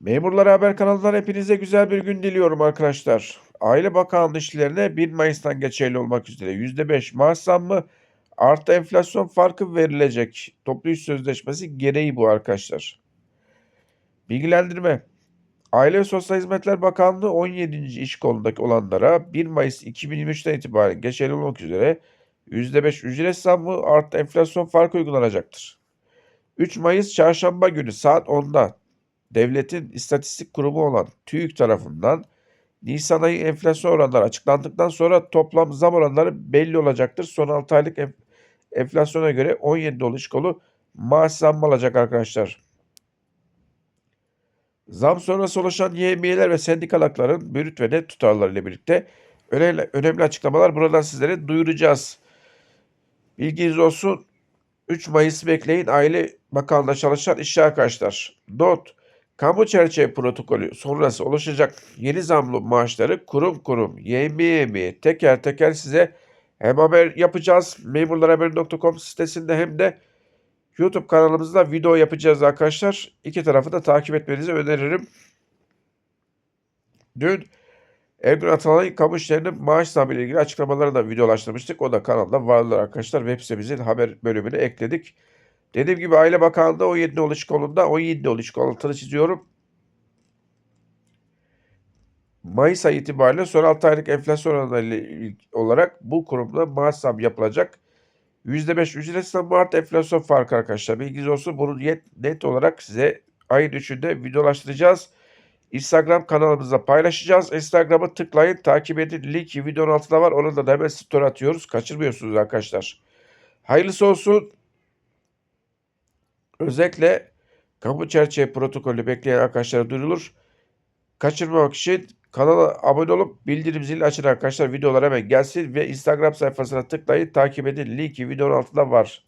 Memurlar Haber kanalından hepinize güzel bir gün diliyorum arkadaşlar. Aile Bakanlığı işlerine 1 Mayıs'tan geçerli olmak üzere %5 maaş zammı artı enflasyon farkı verilecek. Toplu iş sözleşmesi gereği bu arkadaşlar. Bilgilendirme. Aile ve Sosyal Hizmetler Bakanlığı 17. iş kolundaki olanlara 1 Mayıs 2023'ten itibaren geçerli olmak üzere %5 ücret zammı artı enflasyon farkı uygulanacaktır. 3 Mayıs Çarşamba günü saat 10'da Devletin İstatistik Kurumu olan TÜİK tarafından Nisan ayı enflasyon oranları açıklandıktan sonra toplam zam oranları belli olacaktır. Son 6 aylık enf- enflasyona göre 17 dolu iş kolu maaş zammı alacak arkadaşlar. Zam sonrası oluşan YMY'ler ve sendikal hakların brüt ve net tutarları ile birlikte önemli, önemli açıklamalar buradan sizlere duyuracağız. Bilginiz olsun. 3 Mayıs bekleyin Aile Bakanlığı'nda çalışan işçi arkadaşlar. Not. Kamu çerçeve protokolü sonrası oluşacak yeni zamlı maaşları kurum kurum, yemi yemi teker teker size hem haber yapacağız. Memurlarhaber.com sitesinde hem de YouTube kanalımızda video yapacağız arkadaşlar. İki tarafı da takip etmenizi öneririm. Dün Ergun Atalay'ın kamu işlerinin maaş zammı ile ilgili açıklamaları da videolaştırmıştık. O da kanalda vardır arkadaşlar. Web sitemizin haber bölümüne ekledik. Dediğim gibi Aile Bakanlığı 17 nolu iş kolunda 17 nolu iş kolu altını çiziyorum. Mayıs ayı itibariyle son 6 aylık enflasyon oranı olarak bu kurumda maaş zam yapılacak. %5 ücret zammı artı enflasyon farkı arkadaşlar. Bilginiz olsun. Bunu net, net olarak size ayın 3'ünde videolaştıracağız. Instagram kanalımızda paylaşacağız. Instagram'ı tıklayın, takip edin. Link videonun altında var. Onu da hemen story atıyoruz. Kaçırmıyorsunuz arkadaşlar. Hayırlısı olsun. Özellikle kamu çerçeve protokolü bekleyen arkadaşlara duyurulur. Kaçırmamak için kanala abone olup bildirim zilini açın arkadaşlar. Videolar hemen gelsin ve Instagram sayfasına tıklayın, takip edin. Linki videonun altında var.